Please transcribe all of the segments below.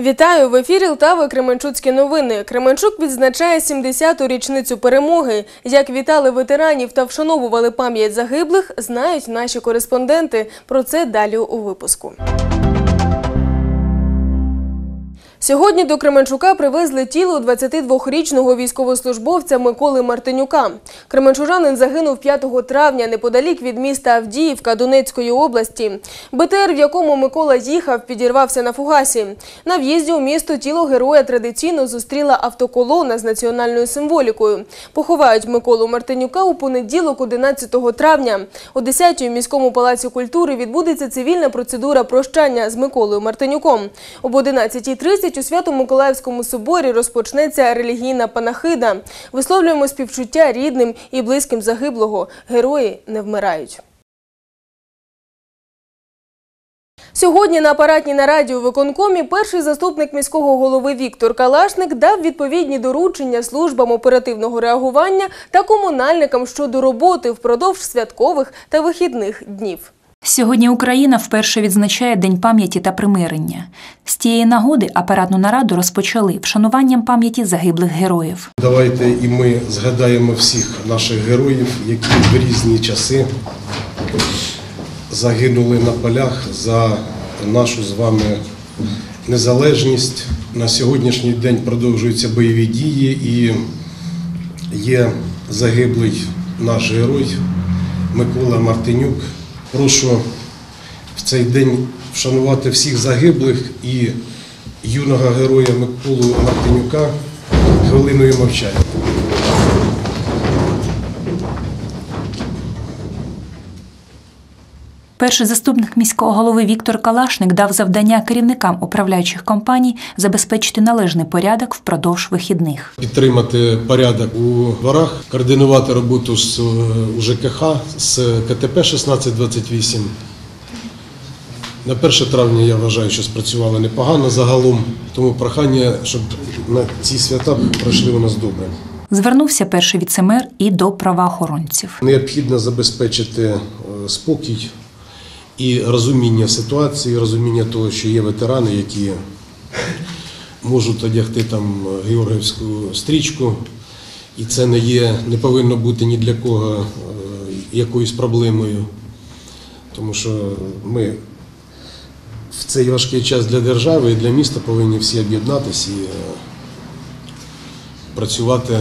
Вітаю в ефірі Лтави Кременчуцькі новини. Кременчук відзначає 70-ту річницю перемоги. Як вітали ветеранів та вшановували пам'ять загиблих, знають наші кореспонденти. Про це далі у випуску. Сьогодні до Кременчука привезли тіло 22-річного військовослужбовця Миколи Мартинюка. Кременчужанин загинув 5 травня неподалік від міста Авдіївка Донецької області. БТР, в якому Микола їхав, підірвався на фугасі. На в'їзді у місто тіло героя традиційно зустріла автоколона з національною символікою. Поховають Миколу Мартинюка у понеділок, 11 травня. О 10-й у міському палаці культури відбудеться цивільна процедура прощання з Миколою Мартинюком. Об 11.30 у Свято-Миколаївському соборі розпочнеться релігійна панахида. Висловлюємо співчуття рідним і близьким загиблого. Герої не вмирають. Сьогодні на апаратній нараді у виконкомі перший заступник міського голови Віктор Калашник дав відповідні доручення службам оперативного реагування та комунальникам щодо роботи впродовж святкових та вихідних днів. Сьогодні Україна вперше відзначає День пам'яті та примирення. З тієї нагоди апаратну нараду розпочали вшануванням пам'яті загиблих героїв. Давайте і ми згадаємо всіх наших героїв, які в різні часи загинули на полях за нашу з вами незалежність. На сьогоднішній день продовжуються бойові дії і є загиблий наш герой Микола Мартинюк. Прошу в цей день вшанувати всіх загиблих і юного героя Миколу Мартинюка хвилиною мовчання. Перший заступник міського голови Віктор Калашник дав завдання керівникам управляючих компаній забезпечити належний порядок впродовж вихідних. Підтримати порядок у дворах, координувати роботу з е, УЖКХ, з КТП 1628. На 1 травня я вважаю, що спрацювали непогано загалом, тому прохання, щоб на ці свята пройшли у нас добре. Звернувся перший віцемер і до правоохоронців. Необхідно забезпечити е, спокій і розуміння ситуації, розуміння того, що є ветерани, які можуть одягти там Георгіївську стрічку, і це не є, не повинно бути ні для кого е, якоюсь проблемою, тому що ми в цей важкий час для держави і для міста повинні всі об'єднатися і е, працювати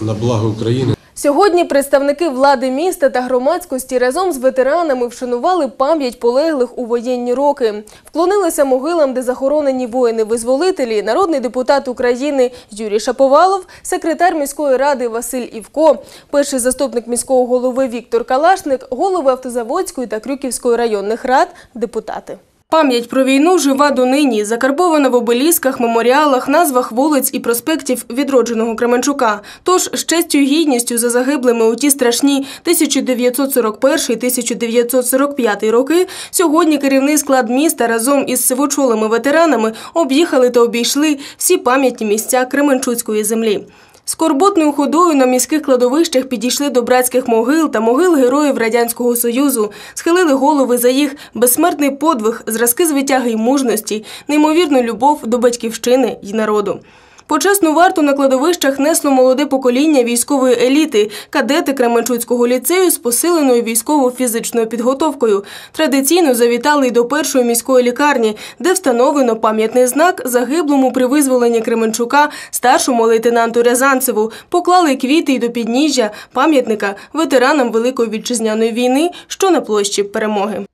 на благо України. Сьогодні представники влади міста та громадськості разом з ветеранами вшанували пам'ять полеглих у воєнні роки. Вклонилися могилам, де захоронені воїни-визволителі, народний депутат України Юрій Шаповалов, секретар міської ради Василь Івко, перший заступник міського голови Віктор Калашник, голови Автозаводської та Крюківської районних рад, депутати. Пам'ять про війну жива донині, закарбована в обелісках, меморіалах, назвах вулиць і проспектів відродженого Кременчука. Тож з честю і гідністю за загиблими у ті страшні 1941-1945 роки сьогодні керівний склад міста разом із сивочолими ветеранами об'їхали та обійшли всі пам'ятні місця Кременчуцької землі. Скорботною ходою на міських кладовищах підійшли до братських могил та могил героїв Радянського Союзу, схилили голови за їх безсмертний подвиг, зразки звитяги й мужності, неймовірну любов до батьківщини й народу. Почесну варту на кладовищах несло молоде покоління військової еліти, кадети Кременчуцького ліцею з посиленою військово-фізичною підготовкою. Традиційно завітали й до першої міської лікарні, де встановлено пам'ятний знак загиблому при визволенні Кременчука старшому лейтенанту Рязанцеву, поклали квіти й до підніжжя пам'ятника ветеранам Великої вітчизняної війни, що на площі перемоги.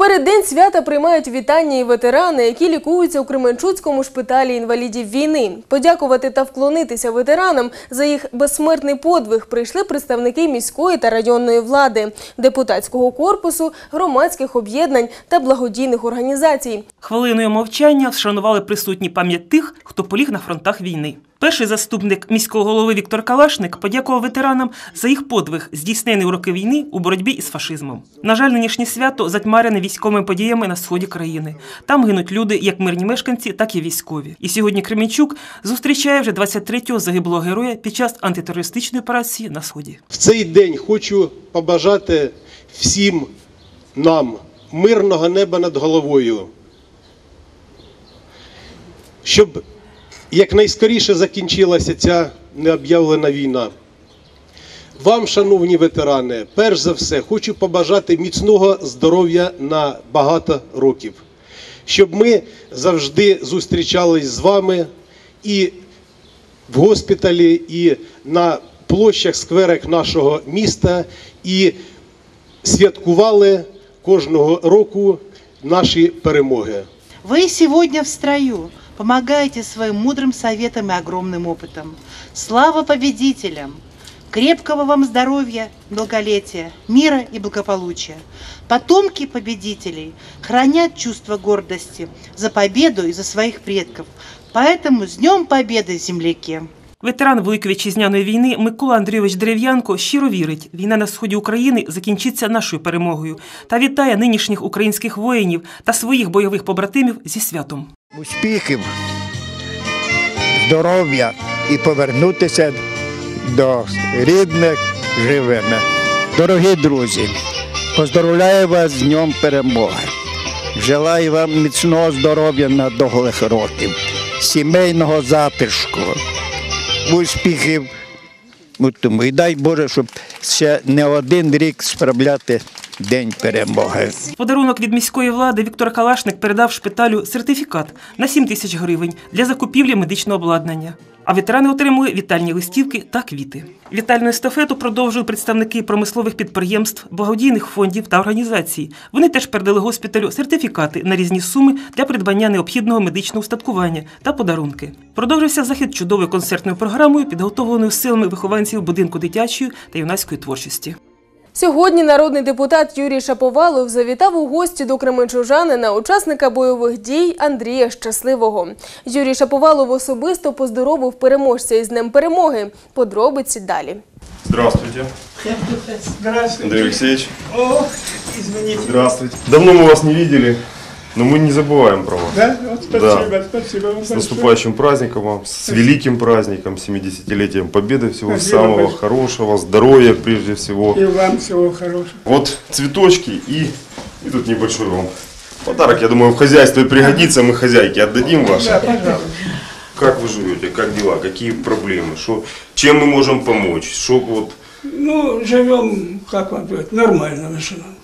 В переддень свята приймають вітання і ветерани, які лікуються у Кременчуцькому шпиталі інвалідів війни. Подякувати та вклонитися ветеранам за їх безсмертний подвиг прийшли представники міської та районної влади, депутатського корпусу, громадських об'єднань та благодійних організацій. Хвилиною мовчання вшанували присутні пам'ять тих, хто поліг на фронтах війни. Перший заступник міського голови Віктор Калашник подякував ветеранам за їх подвиг, здійснений у роки війни у боротьбі із фашизмом. На жаль, нинішнє свято затьмарене військовими подіями на сході країни. Там гинуть люди, як мирні мешканці, так і військові. І сьогодні Кремінчук зустрічає вже 23-го загиблого героя під час антитерористичної операції на сході. В цей день хочу побажати всім нам мирного неба над головою. щоб якнайскоріше закінчилася ця необ'явлена війна. Вам, шановні ветерани, перш за все хочу побажати міцного здоров'я на багато років, щоб ми завжди зустрічались з вами і в госпіталі, і на площах, скверах нашого міста, і святкували кожного року наші перемоги. Вы сегодня в строю помогаете своим мудрым советом и огромным опытом. Слава победителям! Крепкого вам здоровья, долголетия, мира и благополучия. Потомки победителей хранят чувство гордости за победу и за своих предков. Поэтому с Днем Победы, земляки! Ветеран Великої вітчизняної війни Микола Андрійович Дерев'янко щиро вірить, війна на сході України закінчиться нашою перемогою та вітає нинішніх українських воїнів та своїх бойових побратимів зі святом. Успіхів, здоров'я і повернутися до рідних живими. Дорогі друзі, поздоровляю вас з Днем Перемоги. Желаю вам міцного здоров'я на довгих років, сімейного затишку, успіхів. І дай Боже, щоб ще не один рік справляти День перемоги. Подарунок від міської влади Віктор Калашник передав шпиталю сертифікат на 7 тисяч гривень для закупівлі медичного обладнання. А ветерани отримали вітальні листівки та квіти. Вітальну естафету продовжують представники промислових підприємств, благодійних фондів та організацій. Вони теж передали госпіталю сертифікати на різні суми для придбання необхідного медичного устаткування та подарунки. Продовжився захід чудовою концертною програмою, підготовленою силами вихованців будинку дитячої та юнацької творчості. Сьогодні народний депутат Юрій Шаповалов завітав у гості до кременчужанина, учасника бойових дій Андрія Щасливого. Юрій Шаповалов особисто поздоровив переможця із Днем Перемоги. Подробиці далі. Здравствуйте, Здравствуйте. Андрій Олексійович. О, извините. Здравствуйте. Давно ми вас не видели, но мы не забываем про вас. Да? Вот спасибо, спасибо вам С большое. наступающим праздником вам, с великим праздником, 70-летием Победы, всего Спасибо самого большое. хорошего, здоровья прежде всего. И вам всего хорошего. Вот цветочки и, и тут небольшой вам подарок, я думаю, в хозяйстве пригодится, мы хозяйке отдадим Да, ваши. пожалуйста. Как вы живете, как дела, какие проблемы, что, чем мы можем помочь, что вот Ну, живем, как вам говорить, нормально живем.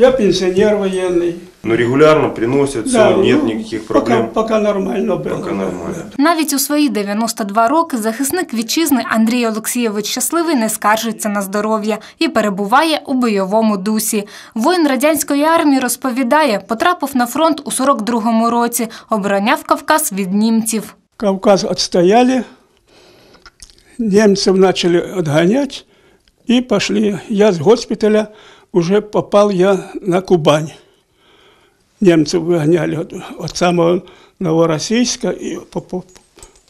Я пенсионер военный. ну, регулярно приносят, все, Да, нет ну, никаких проблем. пока нормально было. Пока нормально. Навіть у свої 92 роки захисник вітчизни Андрій Олексійович Щасливий не скаржиться на здоров'я і перебуває у бойовому дусі. Воїн радянської армії розповідає, потрапив на фронт у 42-му році, обороняв Кавказ від німців. Кавказ отстояли, немцев начали отгонять и пошли. Я с госпиталя уже попал я на Кубань. Немцев выгоняли от, от самого Новороссийска и по, по-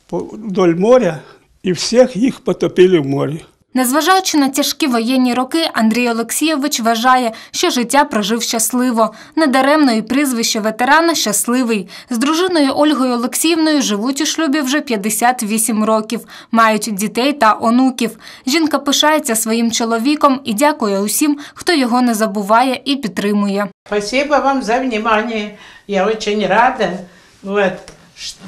по- вдоль моря, и всех их потопили в море. Незважаючи на тяжкі воєнні роки, Андрій Олексійович вважає, що життя прожив щасливо. Недаремно і прізвище ветерана щасливий. З дружиною Ольгою Олексіївною живуть у шлюбі вже 58 років, мають дітей та онуків. Жінка пишається своїм чоловіком і дякує усім, хто його не забуває і підтримує. Спасибо вам за внимание. Я очень рада,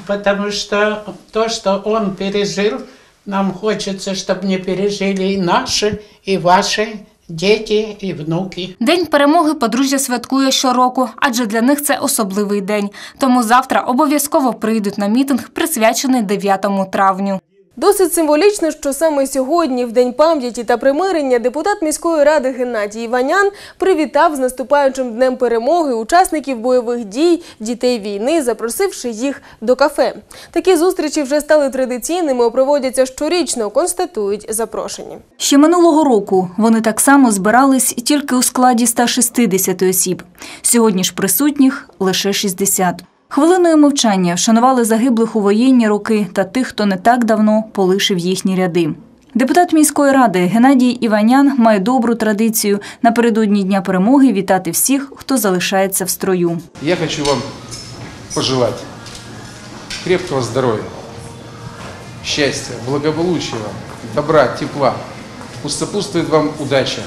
потому что то, что он пережил, нам хочется, чтобы не пережили и наши, и ваши Діти і внуки. День перемоги подружжя святкує щороку, адже для них це особливий день. Тому завтра обов'язково прийдуть на мітинг, присвячений 9 травню. Досить символічно, що саме сьогодні, в День пам'яті та примирення, депутат міської ради Геннадій Іванян привітав з наступаючим днем перемоги учасників бойових дій, дітей війни, запросивши їх до кафе. Такі зустрічі вже стали традиційними, проводяться щорічно, констатують запрошені. Ще минулого року вони так само збирались тільки у складі 160 осіб. Сьогодні ж присутніх лише 60. Хвилиною мовчання вшанували загиблих у воєнні роки та тих, хто не так давно полишив їхні ряди. Депутат міської ради Геннадій Іванян має добру традицію напередодні Дня перемоги вітати всіх, хто залишається в строю. Я хочу вам пожелать крепкого здоровья, счастья, благополучия, вам, добра, тепла. Пусть сопутствует вам удача,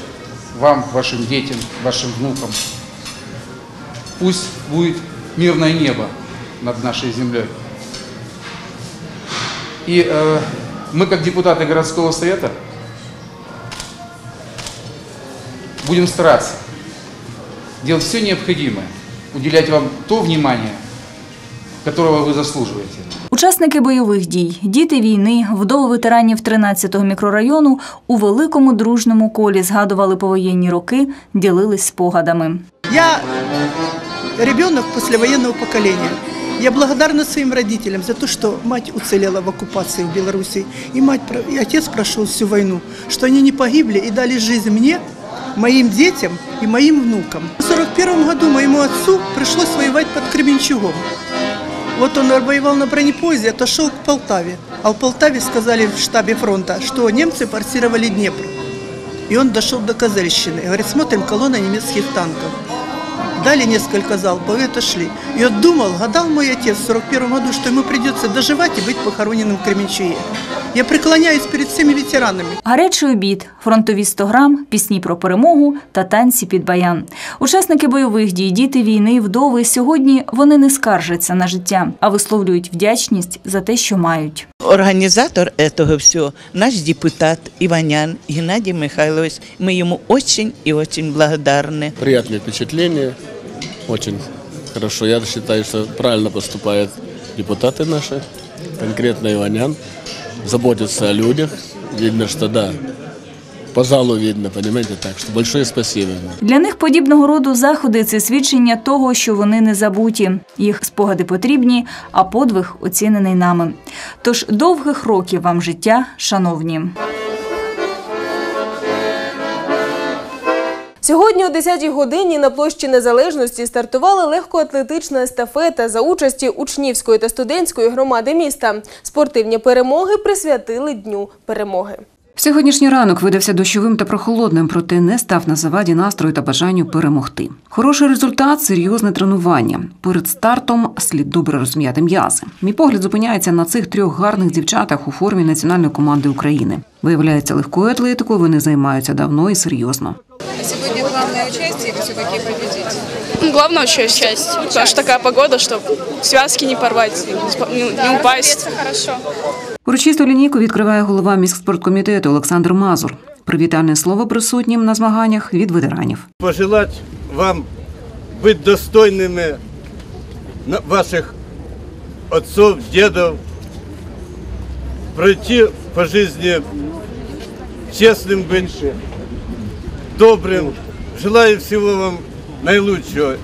вам, вашим детям, вашим внукам. Пусть будет мирное небо над нашей землей. И э, мы, как депутаты городского совета, будем стараться делать все необходимое, уделять вам то внимание, которого вы заслуживаете. Учасники бойових дій, діти війни, вдови ветеранів 13-го мікрорайону у великому дружному колі згадували повоєнні роки, ділились спогадами. Я ребенок послевоенного поколения. Я благодарна своим родителям за то, что мать уцелела в оккупации в Беларуси, и, мать, и отец прошел всю войну, что они не погибли и дали жизнь мне, моим детям и моим внукам. В 1941 году моему отцу пришлось воевать под Кременчугом. Вот он воевал на бронепоезде, отошел к Полтаве. А в Полтаве сказали в штабе фронта, что немцы форсировали Днепр. И он дошел до Козельщины. Говорит, смотрим, колонна немецких танков. Дали несколько залпов и отошли. И вот думал, гадал мой отец в 41 году, что ему придется доживать и быть похороненным в Кременчуге. Я преклоняюсь перед всеми ветеранами. Гарячий обід, фронтові 100 грам, пісні про перемогу та танці під баян. Учасники бойових дій, діти війни і вдови сьогодні вони не скаржаться на життя, а висловлюють вдячність за те, що мають. Организатор этого всего наш депутат Иванян Геннадий Михайлович. Мы ему очень и очень благодарны. приятные впечатления. Очень хорошо. Я считаю, что правильно поступают депутаты наши, конкретно Иванян. Заботятся о людях. Видно, что да. По залу видно, понимаете, так что большое спасибо. Для них подібного роду заходи це свідчення того, що вони не забуті. Їх спогади потрібні, а подвиг оцінений нами. Тож довгих років вам життя, шановні. Сьогодні о 10-й годині на площі Незалежності стартувала легкоатлетична естафета за участі учнівської та студентської громади міста. Спортивні перемоги присвятили Дню перемоги. Сьогоднішній ранок видався дощовим та прохолодним, проте не став на заваді настрою та бажанню перемогти. Хороший результат серйозне тренування. Перед стартом слід добре розм'яти м'язи. Мій погляд зупиняється на цих трьох гарних дівчатах у формі національної команди України. Виявляється, легкою атлетикою вони займаються давно і серйозно. Сегодня главное участие или все-таки победить? Главное часть. часть. Потому что такая погода, чтобы связки не порвать, не спа- не, не упасть. хорошо. Урочисту лінійку відкриває голова міськспорткомітету Олександр Мазур. Привітальне слово присутнім на змаганнях від ветеранів. пожелать вам быть достойными на- ваших отцов, дедов, пройти по жизни честным быть, добрым. Желаю всего вам наилучшего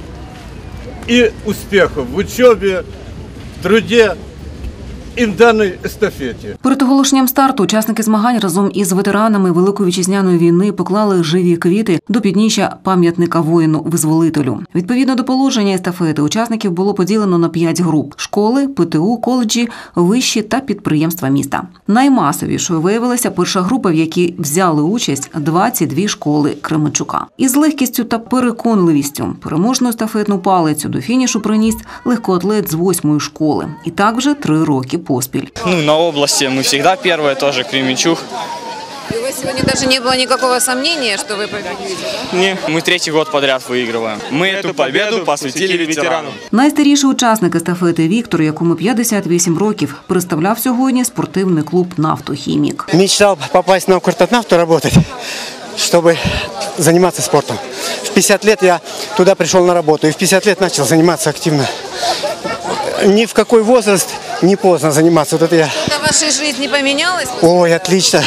и успехов в учебе, в труде и в данной эстафете. Перед оголошенням старту учасники змагань разом із ветеранами Великої вітчизняної війни поклали живі квіти до підніжжя пам'ятника воїну-визволителю. Відповідно до положення естафети, учасників було поділено на п'ять груп: школи, ПТУ, коледжі, вищі та підприємства міста. Наймасовішою виявилася перша група, в якій взяли участь 22 школи Кременчука. Із легкістю та переконливістю переможну естафетну палицю до фінішу приніс легкоатлет з восьмої школи. І так вже три роки поспіль. Ну, на области мы всегда первые, тоже Кременчуг. И у вас сегодня даже не было никакого сомнения, что вы победите, да? Не, мы третий год подряд выигрываем. Мы эту победу посвятили ветеранам. Найстаріший учасник естафети Віктор, якому 58 років, представляв сьогодні спортивний клуб Нафтохімік. Мечтал попасть на Укртатнафту работать, чтобы заниматься спортом. В 50 лет я туда пришел на работу и в 50 лет начал заниматься активно. Ни в какой возраст не поздно заниматься. Вот это я... Это в вашей жизни поменялось? Ой, отлично.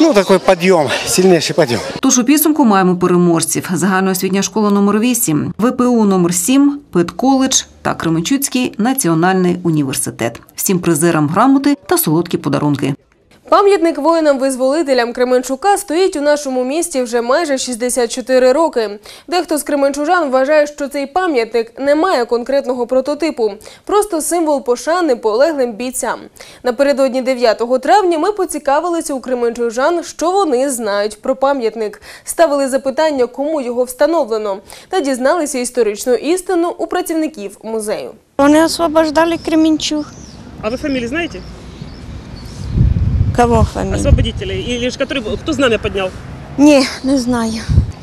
Ну, такой подъем, сильнейший подъем. Тож у підсумку маємо переможців: загальноосвітня школа номер 8, ВПУ номер 7, Педколедж та Кременчуцький національний університет. Всім призерам грамоти та солодкі подарунки. Пам'ятник воїнам-визволителям Кременчука стоїть у нашому місті вже майже 64 роки. Дехто з кременчужан вважає, що цей пам'ятник не має конкретного прототипу, просто символ пошани полеглим бійцям. Напередодні 9 травня ми поцікавилися у кременчужан, що вони знають про пам'ятник, ставили запитання, кому його встановлено, та дізналися історичну істину у працівників музею. Вони освобождали Кременчуг. А вы фамилии знаете? Кого фамилия? Освободителей? Или же который, кто знамя поднял? Ні, не знаю.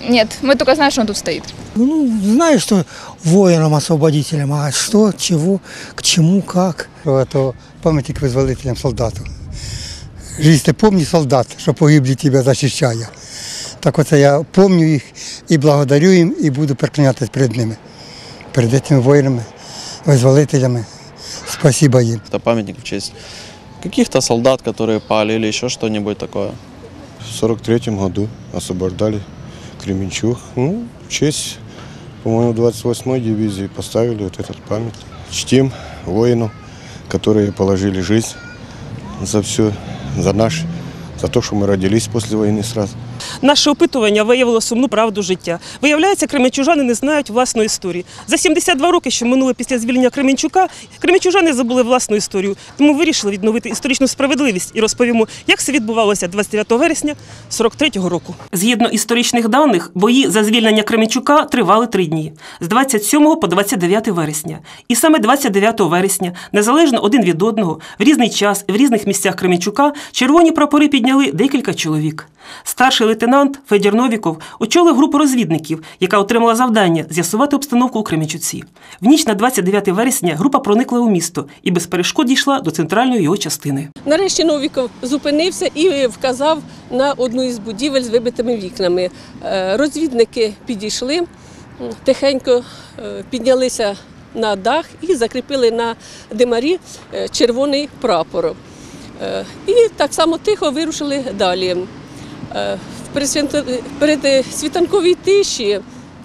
Нет, мы только знаем, что он тут стоит. Ну, знаешь, что воинам-освободителям, а что, чего, к чему, как. Это памятник вызволителям солдату. Жизнь ты помни, солдат, що погиблі тебе захищає. Так оце я помню їх і благодарю їм, і буду приклонятися перед ними, перед цими воїнами, визволителями. Спасибо їм. Это памятник в честь каких-то солдат, которые пали или еще что-нибудь такое. В 43 году освобождали Кременчуг. Ну, в честь, по-моему, 28-й дивизии поставили вот этот памятник. Чтим воинов, которые положили жизнь за все, за наш, за то, что мы родились после войны сразу. Наше опитування виявило сумну правду життя. Виявляється, кременчужани не знають власної історії. За 72 роки, що минули після звільнення Кременчука, кременчужани забули власну історію. Тому вирішили відновити історичну справедливість і розповімо, як все відбувалося 29 вересня 43-го року. Згідно історичних даних, бої за звільнення Кременчука тривали три дні з 27 по 29 вересня. І саме 29 вересня, незалежно один від одного, в різний час, в різних місцях Кременчука, червоні прапори підняли декілька чоловік. Старший лейтенант Федір Новіков очолив групу розвідників, яка отримала завдання з'ясувати обстановку у Кременчуці. В ніч на 29 вересня група проникла у місто і без перешкод дійшла до центральної його частини. Нарешті Новіков зупинився і вказав на одну із будівель з вибитими вікнами. Е, Розвідники підійшли, тихенько е, піднялися на дах і закріпили на димарі е, червоний прапор. Е, І так само тихо вирушили далі. Е, в пересвінто- Перед світанковій тиші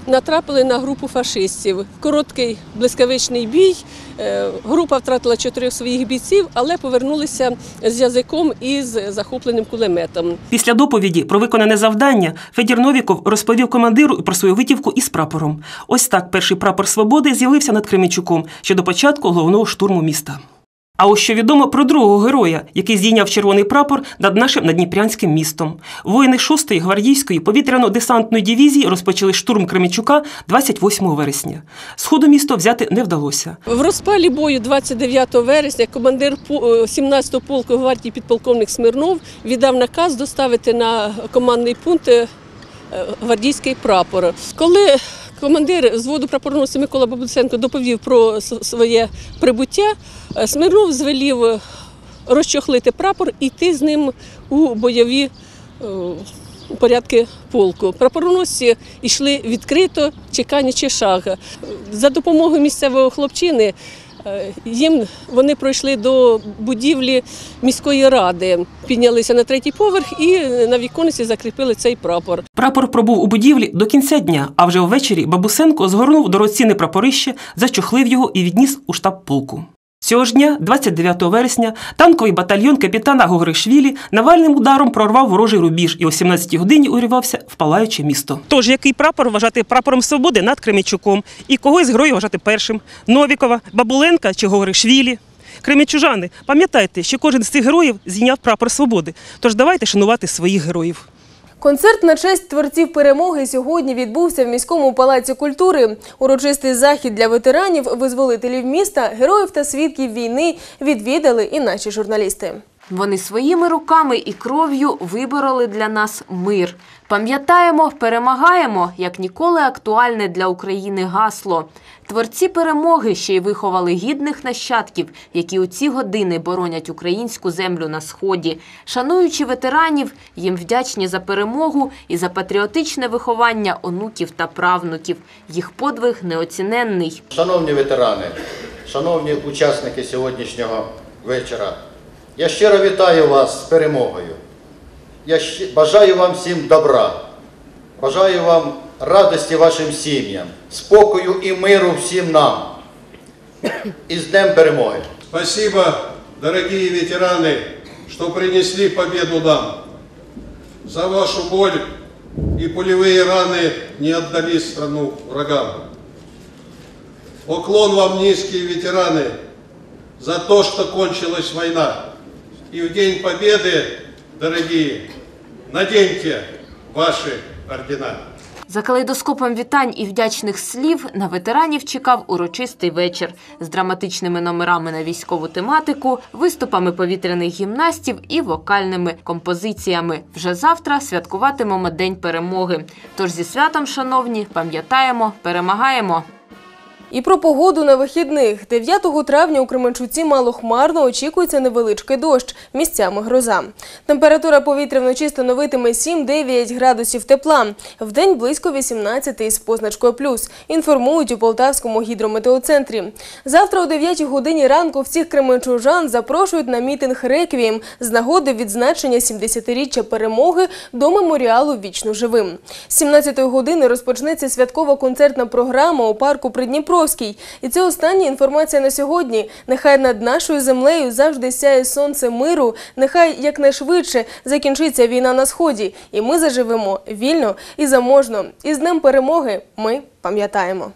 натрапили на групу фашистів. Короткий блискавичний бій. Е, Група втратила чотирьох своїх бійців, але повернулися з язиком і з захопленим кулеметом. Після доповіді про виконане завдання Федір Новіков розповів командиру про свою витівку із прапором. Ось так перший прапор свободи з'явився над Кременчуком ще до початку головного штурму міста. А ось що відомо про другого героя, який здійняв червоний прапор над нашим надніпрянським містом. Воїни 6-ї гвардійської повітряно-десантної дивізії розпочали штурм Кременчука 28 вересня. Сходу місто взяти не вдалося. В розпалі бою 29 вересня командир пу- е, 17-го полку гвардії підполковник Смирнов віддав наказ доставити на командний пункт е, е, гвардійський прапор. Коли командир зводу прапорносця Микола Бабуценко доповів про своє прибуття, е, Смирнов звелів е, розчохлити прапор і йти з ним у бойові е, порядки полку. Прапороносці йшли відкрито, чекаючи шага. За допомогою місцевого хлопчини їм вони пройшли до будівлі міської ради, піднялися на третій поверх і на віконці закріпили цей прапор. Прапор пробув у будівлі до кінця дня, а вже ввечері Бабусенко згорнув дорогоцінне прапорище, зачухлив його і відніс у штаб полку. Цього ж дня, 29 вересня, танковий батальйон капітана Гогришвілі навальним ударом прорвав ворожий рубіж і о 17-й годині урвався в палаюче місто. Тож який прапор вважати прапором свободи над Кременчуком і кого із героїв вважати першим Новікова, Бабуленка чи Гогришвілі? Кременчужани, пам'ятайте, що кожен з цих героїв зійняв прапор свободи. Тож давайте шанувати своїх героїв. Концерт на честь творців перемоги сьогодні відбувся в міському палаці культури. Урочистий захід для ветеранів, визволителів міста, героїв та свідків війни відвідали і наші журналісти. Вони своїми руками і кров'ю вибороли для нас мир. Пам'ятаємо, перемагаємо, як ніколи актуальне для України гасло. Творці перемоги ще й виховали гідних нащадків, які у ці години боронять українську землю на сході. Шануючи ветеранів, їм вдячні за перемогу і за патріотичне виховання онуків та правнуків. Їх подвиг неоціненний. Шановні ветерани, шановні учасники сьогоднішнього вечора, я щиро вітаю вас з перемогою. Я щи- бажаю вам всім добра, бажаю вам радості вашим сім'ям, спокою і миру всім нам. І з Днем перемоги! Спасибо, дорогие ветераны, что принесли победу нам. За вашу боль и пулевые раны не отдали страну врагам. Поклон вам низкие ветераны за то, что кончилась война. И в День Победы, дорогие, наденьте ваши ордена. За калейдоскопом вітань і вдячних слів на ветеранів чекав урочистий вечір з драматичними номерами на військову тематику, виступами повітряних гімнастів і вокальними композиціями. Вже завтра святкуватимемо День перемоги. Тож зі святом, шановні, пам'ятаємо, перемагаємо. І про погоду на вихідних. 9 травня у Кременчуці малохмарно очікується невеличкий дощ, місцями гроза. Температура повітря вночі становитиме 7-9 градусів тепла. Вдень близько 18 із позначкою плюс, інформують у Полтавському гідрометеоцентрі. Завтра о 9 годині ранку всіх кременчужан запрошують на мітинг «Реквієм» з нагоди відзначення 70-річчя перемоги до меморіалу «Вічно живим». З 17 години розпочнеться святкова концертна програма у парку Придніпровський. І це остання інформація на сьогодні. Нехай над нашою землею завжди сяє сонце миру, нехай якнайшвидше закінчиться війна на сході, і ми заживемо вільно і заможно. І з Днем перемоги ми пам'ятаємо.